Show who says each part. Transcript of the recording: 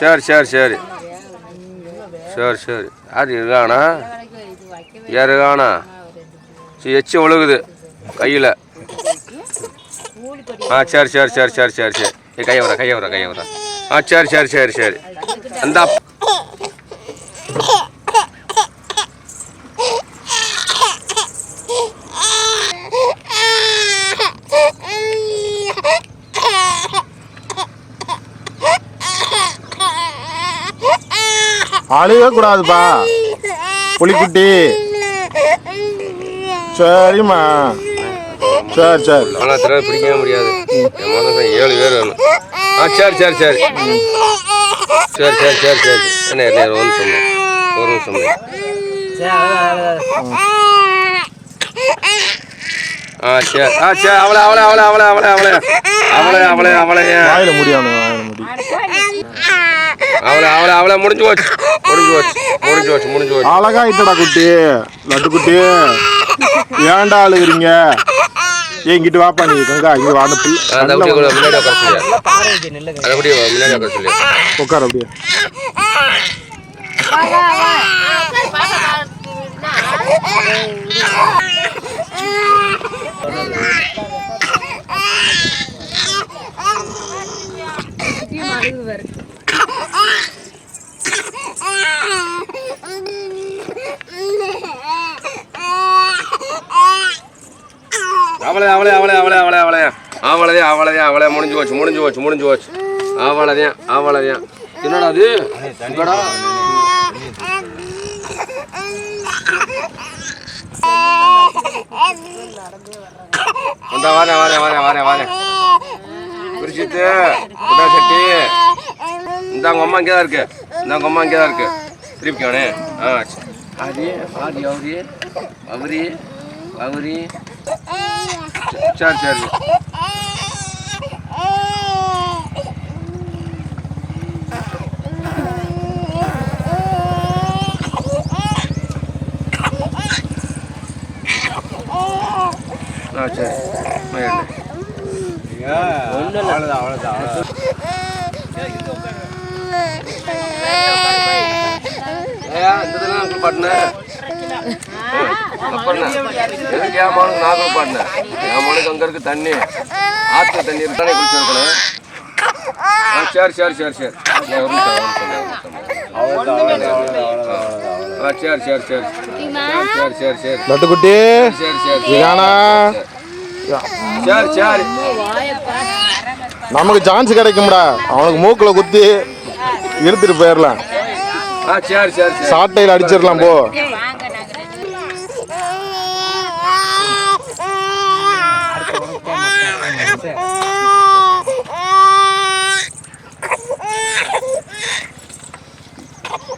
Speaker 1: சரி சரி சரி. சரி சரி. யார் இருக்கானா? யார் இருக்கானா? சரி எச்சி ஒழுகுது. கையில். ஆ சரி சரி சரி சரி சரி சரி. ஏ கையை வர கையை வர கையை வர ஆ சரி சரி சரி சரி. அந்த
Speaker 2: அழுக கூடாதுப்பா புலிக்குட்டி. சரிம்மா. சரி சரி.
Speaker 1: ஆனால் திறமை பிடிக்கவே முடியாது. ஏழு பேர் வேணும். ஆ சரி சரி சரி. சரி சரி சரி சரி. என்ன ஒரு நிமிஷம் ஒரு நிமிஷம் ஆ சரி. ஆ சரி அவளை அவளை அவளை அவளை அவளை அவளை அவளை அவளை அவளை.
Speaker 2: முடியாம வாயில முடி.
Speaker 1: அவளை அவளை அவளை முடிஞ்சு போச்சு. முடிஞ்சு போச்சு. முடிஞ்சு போச்சு முடிஞ்சு போச்சு.
Speaker 2: அழகா இட்டடா குட்டி லட்டு குட்டி ஏன்டா அழுகுறீங்க? ஏன் இங்கிட்டு வாப்பா நீ கங்கா இங்க வாட
Speaker 1: அந்த அப்படியே கூட முன்னாடி உட்கார சொல்லியா? அதை அப்படியே முன்னாடி உட்கார சொல்லியா?
Speaker 2: உட்கார அப்படியே.
Speaker 1: அவளே அவளே அவளே அவளே அவளே அவளே. அவளதே அவளதே அவளே. முடிஞ்சு போச்சு முடிஞ்சு போச்சு முடிஞ்சு போச்சு. அவளதேன் அவளதேன் என்னடா அது? இங்கடா வந்தா வரேன் வரேன் வரேன் வரேன் வரேன் குறிச்சிட்டு குட்டா சட்டி இந்த உங்க அம்மா இங்கே தான் இருக்கு. இந்த உங்க அம்மா இங்கே தான் இருக்கு. திருப்பி அவனே. ஆ சரி. ஆடி ஆதி அவரி. அவரி அவரி. சரி சரி ஆ சரி ஒன்றும் அவ்வளோதான் அவ்வளோதான் அவ்வளோதான் ஏன் இந்த இதெல்லாம் பண்ண எதுக்கு என் மகனுக்கு நான் குளிப்பாட்டினேன்? என் மகனுக்கு அங்க இருக்கு தண்ணி. ஆத்து தண்ணி தானே குளிச்சிருக்கணும் ஆ சரி சரி சரி சரி. சரி சரி சரி. சரி சரி சரி
Speaker 2: லட்டு குட்டி
Speaker 1: சரி சரி சரி
Speaker 2: இதானா?
Speaker 1: சரி சரி.
Speaker 2: நமக்கு சான்ஸ் கிடைக்கும்டா. அவனுக்கு மூக்குல குத்தி இழுத்துட்டு போயிடலாம்
Speaker 1: ஆ சரி சரி சரி.
Speaker 2: சாட்டையில் அடிச்சிடலாம் போ.
Speaker 3: 对。